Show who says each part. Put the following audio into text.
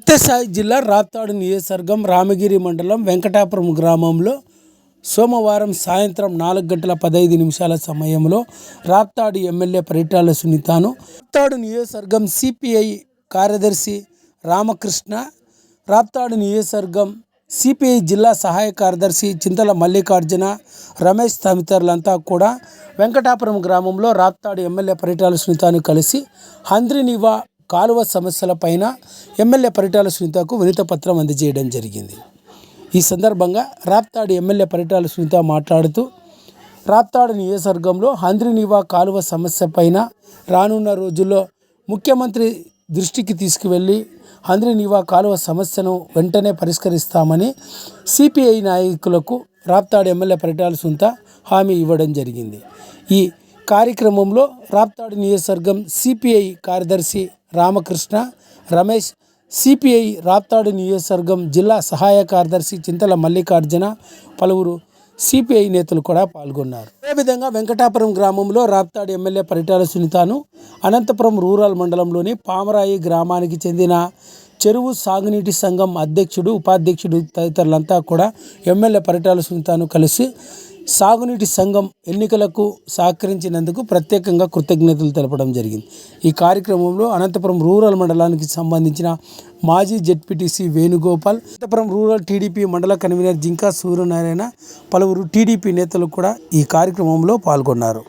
Speaker 1: సత్యసాయి జిల్లా రాత్తాడు నియోజకవర్గం రామగిరి మండలం వెంకటాపురం గ్రామంలో సోమవారం సాయంత్రం నాలుగు గంటల పదహైదు నిమిషాల సమయంలో రాప్తాడు ఎమ్మెల్యే పరిటాల సునీతాను రాప్తాడు నియోజకవర్గం సిపిఐ కార్యదర్శి రామకృష్ణ రాప్తాడు నియోజకవర్గం సిపిఐ జిల్లా సహాయ కార్యదర్శి చింతల మల్లికార్జున రమేష్ తదితరులంతా కూడా వెంకటాపురం గ్రామంలో రాప్తాడు ఎమ్మెల్యే పరిటాల సునీతాను కలిసి హంద్రినివా కాలువ సమస్యలపైన ఎమ్మెల్యే పరిటాల సునీతకు వినతి పత్రం అందజేయడం జరిగింది. ఈ సందర్భంగా రాప్తాడు ఎమ్మెల్యే పరిటాల సునీత మాట్లాడుతూ రాప్తాడు నియోజకవర్గంలో హంద్రినివా కాలువ సమస్యపైన రానున్న రోజుల్లో ముఖ్యమంత్రి దృష్టికి తీసుకువెళ్ళి హంద్రినివా కాలువ సమస్యను వెంటనే పరిష్కరిస్తామని సిపిఐ నాయకులకు రాప్తాడు ఎమ్మెల్యే పరిటాల సునీత హామీ ఇవ్వడం జరిగింది. ఈ కార్యక్రమంలో రాప్తాడు నియోజకవర్గం సిపిఐ కార్యదర్శి రామకృష్ణ రమేష్ సిపిఐ రాప్తాడు నియోజకవర్గం జిల్లా సహాయ కార్యదర్శి చింతల మల్లికార్జున పలువురు సిపిఐ నేతలు కూడా పాల్గొన్నారు. అదేవిధంగా వెంకటాపురం గ్రామంలో రాప్తాడు ఎమ్మెల్యే పరిటాల సునితాను అనంతపురం రూరల్ మండలంలోని పామరాయి గ్రామానికి చెందిన చెరువు సాగునీటి సంఘం అధ్యక్షుడు ఉపాధ్యక్షుడు తదితరులంతా కూడా ఎమ్మెల్యే పరిటాల సునితాను కలిసి సాగునీటి సంఘం ఎన్నికలకు సహకరించినందుకు ప్రత్యేకంగా కృతజ్ఞతలు తెలపడం జరిగింది. ఈ కార్యక్రమంలో అనంతపురం రూరల్ మండలానికి సంబంధించిన మాజీ ZPTC Venugopal Anantapuram rural TDP మండల కన్వీనర్ జింకా సూర్యనారాయణ పలువురు టీడీపీ నేతలు కూడా ఈ కార్యక్రమంలో పాల్గొన్నారు.